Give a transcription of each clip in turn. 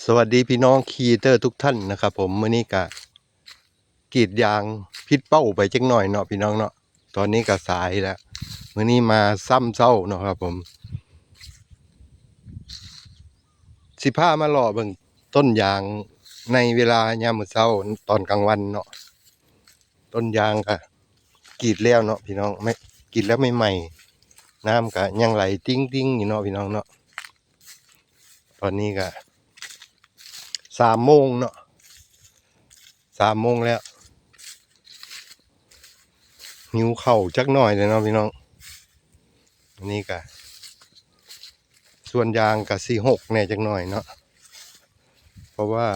สวัสดีพี่น้องคีเตอร์ทุกท่านนะครับผมมื้อนี้กะกรีดยางพิษเป้าไปจักหน่อยเนาะพี่น้องเนาะตอนนี้ก็สายแล้วมื้อนี้มาซ้ำเศร้าเนาะครับผม สิพามาหล่อเบิ่งต้นยางในเวลายามมื้อเช้าตอนกลางวันเนาะต้นยางก็กรีดแล้วเนาะพี่น้องไม่กรีดแล้วไม่ใหม่น้ำก็ยังไหลติ้งติ้งอยู่เนาะพี่น้องเนาะตอนนี้ก็ สามโมงเนาะสามโมงแล้วหิวเข่าจักหน่อยเลยเนาะพี่น้องอันนี้กะส่วนยางกะสี่หกแน่จักหน่อยเนาะเพราะว่า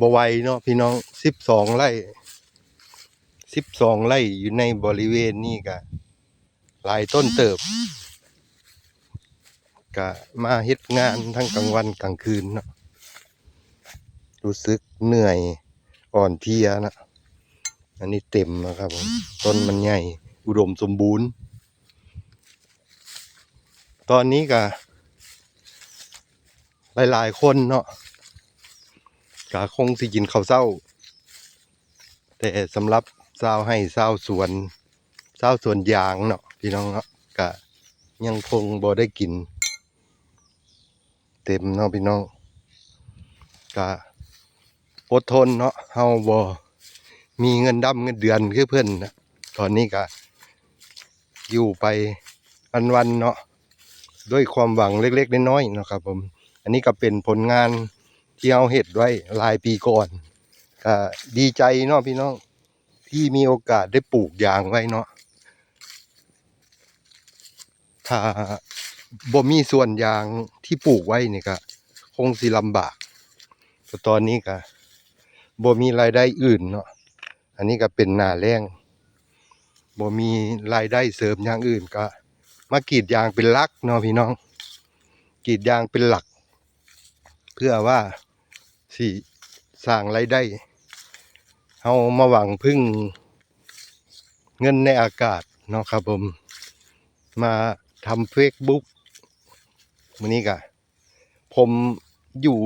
บไหวเนาะพี่น้องสิบสองไร่สิบสองไร่อยู่ในบริเวณนี้กะหลายต้นเติบกะมาเฮ็ดงานทั้งกลางวันกลางคืนเนาะ รู้สึกเหนื่อยอ่อนเพลียนะ อันนี้เต็มนะครับผมต้นมันใหญ่อุดมสมบูรณ์ ตอนนี้ก็หลายๆคนเนาะก็คงสิกินข้าวเศร้า แต่สำหรับเศร้าให้เศร้าสวนเศร้าสวนยางเนาะพี่น้องเนาะก็ยังคงบ่ได้กิน เต็มเนาะพี่น้องก็ อดทนเนาะเฮาบ่มีเงินดำเงินเดือนคือเพิ่อนนะตอนนี้ก็อยู่ไปวันๆเนาะด้วยความหวังเล็กๆน้อยๆเนาะครับ ผม อันนี้ก็เป็นผลงานที่เฮาเฮ็ดไว้หลายปีก่อนก็ดีใจเนาะพี่น้องที่มีโอกาสได้ปลูกยางไว้เนาะถ้าบ่มีส่วนยางที่ปลูกไว้นี่ก็คงสิลำบากแต่ตอนนี้ก็ บ่มีรายได้อื่นเนาะอันนี้ก็เป็นหน้าแรงบ่มีรายได้เสริมอย่างอื่นก็ มากรีดยางเป็นหลักเนาะพี่น้องกรีดยางเป็นหลัก เพื่อว่าสิสร้างรายได้เฮามาหวังพึ่งเงินในอากาศเนาะครับผม มาทำเฟซบุ๊กมื้อนี้ก็ผมอยู่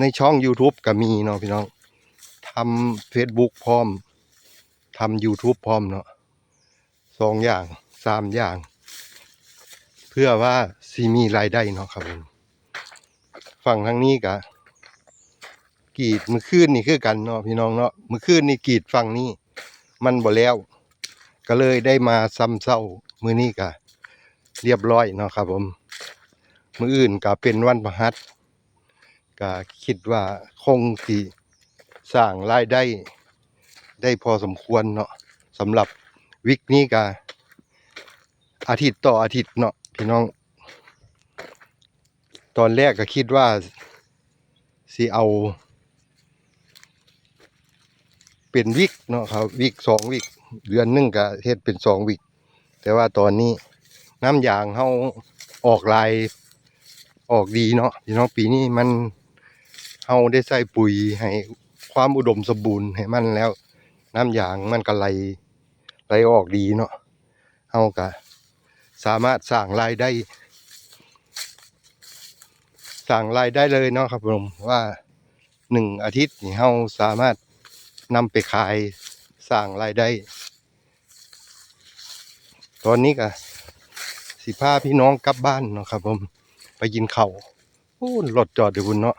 ในช่อง YouTube ก็มีเนาะพี่น้อง ทำ Facebook พร้อมทำ YouTube พร้อมเนาะสองอย่างสามอย่าง เพื่อว่าสิมีรายได้เนาะครับผมฝั่งทางนี้ก็กรีดมือคืนนี่คือกันเนาะพี่น้องเนาะมือคืนนี่กรีดฝั่งนี้ มันบ่แล้ว ก็เลยได้มาซ้ำเศร้ามือนี้ก็เรียบร้อยเนาะครับผม มืออื่นก็เป็นวันพฤหัสก็คิดว่าคงสิ สร้างรายได้ได้พอสมควรเนาะสำหรับวิกนี้ก็อาทิตย์ต่ออาทิตย์เนาะพี่น้อง ตอนแรกก็คิดว่าสิเอา เป็นวิกเนาะครับวิกสองวิกเดือนหนึงก็เฮ็ดเป็นสองวิก แต่ว่าตอนนี้น้ำยางเฮาออกลายออกดีเนาะพี่น้องปีนี้มันเฮาได้ใส่ปุ๋ยให้ ความอุดมสมบูรณ์ให้มันแล้ว น้ำยางมันก็ไหลไหลออกดีเนาะเฮาก็สามารถสร้างรายได้สร้างรายได้เลยเนาะครับผมว่าหนึ่งอาทิตย์นี่เฮาสามารถนำไปขายสร้างรายได้ ตอนนี้ก็สิพาพี่น้องกลับบ้านเนาะครับผมไปกินเข้าโอ้รถจอดอยู่บุญเนาะ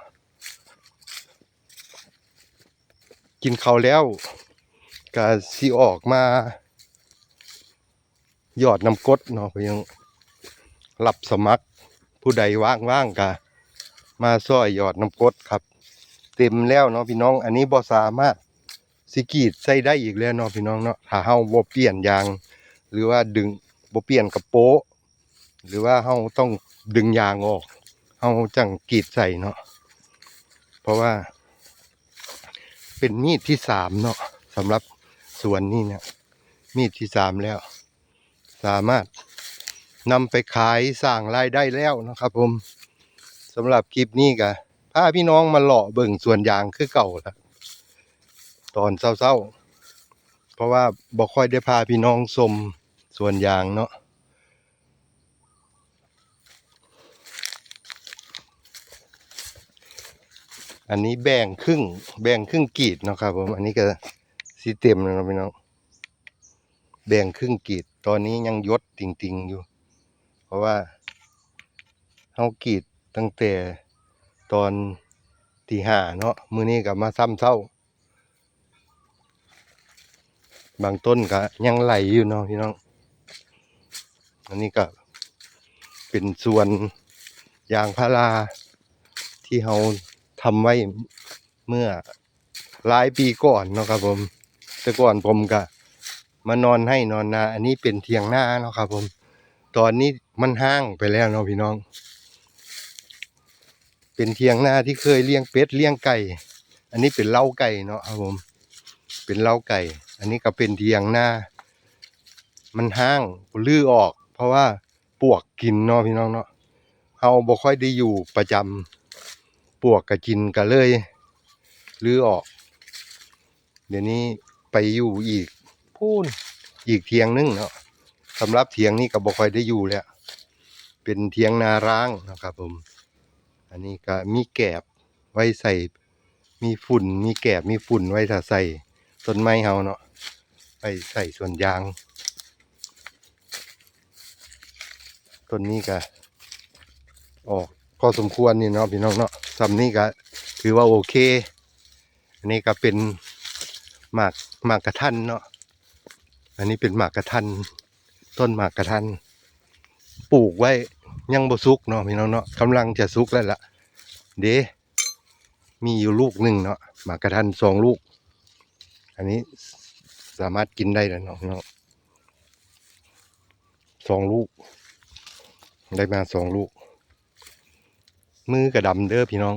กินเขาแล้วก็สิออกมาหยอดน้ำกดเนาะพียงรับสมัคร ผู้ใดว่างๆก็มาซอยหยอดน้ำกดครับ เต็มแล้วเนาะพี่น้อง อันนี้บ่สามารถสิกีดใส่ได้อีกแล้วเนาะพี่น้องเนาะถ้าเฮาบ่เปลี่ยนยาง หรือว่าดึงบ่เปลี่ยนกระโปะหรือว่าเฮาต้องดึงยางออกเฮาจังกีดใส่เนาะเพราะว่า เป็นมีดที่สามเนาะสำหรับสวนนี่เนี่ย มีดที่สามแล้ว สามารถนำไปขายสร้างรายได้แล้วนะครับผมสำหรับคลิปนี้ก็พาพี่น้องมาเลาะเบิ่งสวนยางคือเก่าละตอนเศร้าๆเพราะว่าบ่ค่อยได้พาพี่น้องชมสวนยางเนาะ อันนี้แบ่งครึ่ง แบ่งครึ่งกีดเนาะครับผม อันนี้ก็สีเต็มแล้วเนาะพี่น้อง แบ่งครึ่งกีด ตอนนี้ยังยศติ่งๆอยู่ เพราะว่าเฮากีดตั้งแต่ตอนตีห้าเนาะ มือนี้ก็มาซ้ำเช้า บางต้นก็ยังไหลอยู่เนาะพี่น้อง อันนี้ก็เป็นส่วนยางพาราที่เรา ทำไว้เมื่อหลายปีก่อนเนาะครับผม แต่ก่อนผมก็มานอนให้นอนนา อันนี้เป็นเทียงหน้าเนาะครับผม ตอนนี้มันห้างไปแล้วเนาะพี่น้อง เป็นเทียงหน้าที่เคยเลี้ยงเป็ดเลี้ยงไก่ อันนี้เป็นเล้าไก่เนาะครับผม เป็นเล้าไก่ อันนี้ก็เป็นเทียงหน้า มันห้างลื้อออก เพราะว่าปวกกินเนาะพี่น้องเนาะเฮาบ่ค่อยได้อยู่ประจำ ปวกก็กินก็เลยลื้อออก เดี๋ยวนี้ไปอยู่อีกพูนอีกเทียงหนึงเนาะสำหรับเทียงนี้ก็บ่ค่อยได้อยู่แล้ว เป็นเทียงนาร้างนะครับผม อันนี้ก็มีแกบไว้ใส่ มีฝุ่น มีแกบมีฝุ่นไว้ถ้าใส่ต้นไม้เฮาเนาะไปใส่ส่วนยางต้นนี้ก็ออกพอสมควรนี่เนาะพี่น้องเนาะ สำนี้ก็ถือว่าโอเค อันนี้ก็เป็นหมากหมากกระทันเนาะ อันนี้เป็นหมากกระทัน ต้นหมากกระทัน ปลูกไว้ยังบ่สุกเนาะพี่น้องเนาะกำลังจะสุกแล้วล่ะ เดมีอยู่ลูกหนึ่งเนาะหมากกระทันสองลูก อันนี้สามารถกินได้แล้วเนาะพี่น้องสองลูก ได้มาสองลูก มือกระดำเด้อพี่น้อง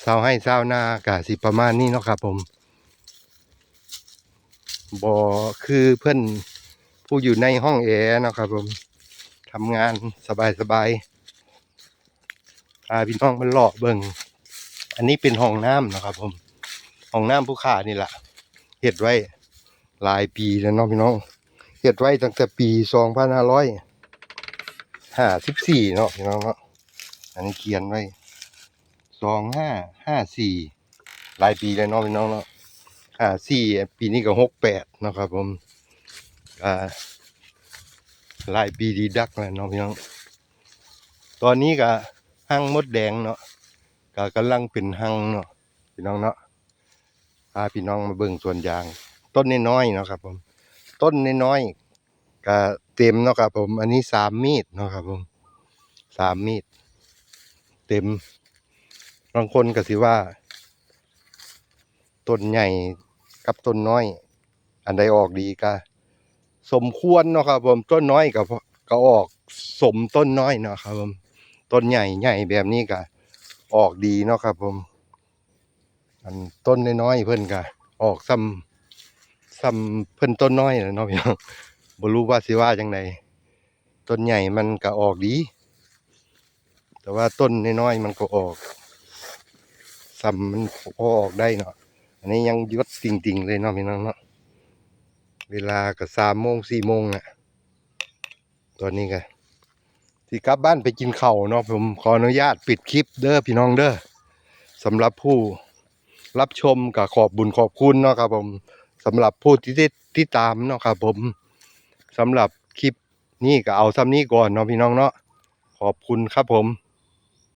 เศร้าให้เศร้าหน้ากะสิประมาณนี้เนาะครับผมบอคือเพื่อนผู้อยู่ในห้องแอร์เนาะครับผมทำงานสบายสบายๆพาพี่น้องมันหลอกเบิงอันนี้เป็นห้องน้ำเนาะครับ ผมห้องน้ำผู้ขานี่แหละเฮ็ดไว้หลายปีแล้วเนาะพี่น้องเฮ็ดไว้ตั้งแต่ปีสองพันห้าร้อยห้าสิบสี่เนาะพี่น้องเนาะ อันนี้เขียนไว้สองห้าห้าสี่หลายปีเลยเนาะพี่น้องเนาะห้าสี่ปีนี้ก็หกแปดนะครับผมอ่าหลายปีดีดักแล้วเนาะพี่น้อง ตอนนี้ก็หั่งมดแดงเนาะก็กำลังเป็นหั่งเนาะพี่น้องเนาะพาพี่น้องมาเบิ่งสวนยาง ต้นน้อยๆเนาะครับผม ต้นน้อยๆก็เต็มเนาะครับผม อันนี้สามมีดเนาะครับผมสามมีด เต็มบางคนก็สิว่าต้นใหญ่กับต้นน้อย อันใดออกดีก็สมควรเนาะครับผมต้นน้อยก็ก็ออกสมต้นน้อยเนาะครับผมต้นใหญ่ใหญ่แบบนี้ก็ออกดีเนาะครับ ผม อันต้นน้อยๆเพิ่นก็ออกซ้ำซ้ำเพิ่นต้นน้อยเนาะพี่น้องบ่รู้ว่าสิว่าจังไดต้นใหญ่มันก็ออกดี แต่ว่าต้นน้อยๆมันก็ออกซ้ำมันพอออกได้เนาะอันนี้ยังยศติ่งๆเลยเนาะพี่น้องเนาะเวลาก็สามโมงสี่โมงน่ะตอนนี้ก็ที่กลับบ้านไปกินข้าวเนาะผมขออนุญาตปิดคลิปเด้อพี่น้องเด้อสำหรับผู้รับชมกับขอบบุญขอบคุณเนาะครับผมสำหรับผู้ที่ติดที่ตามเนาะครับผมสำหรับคลิปนี้ก็เอาซ้ำนี้ก่อนเนาะพี่น้องเนาะขอบคุณครับผม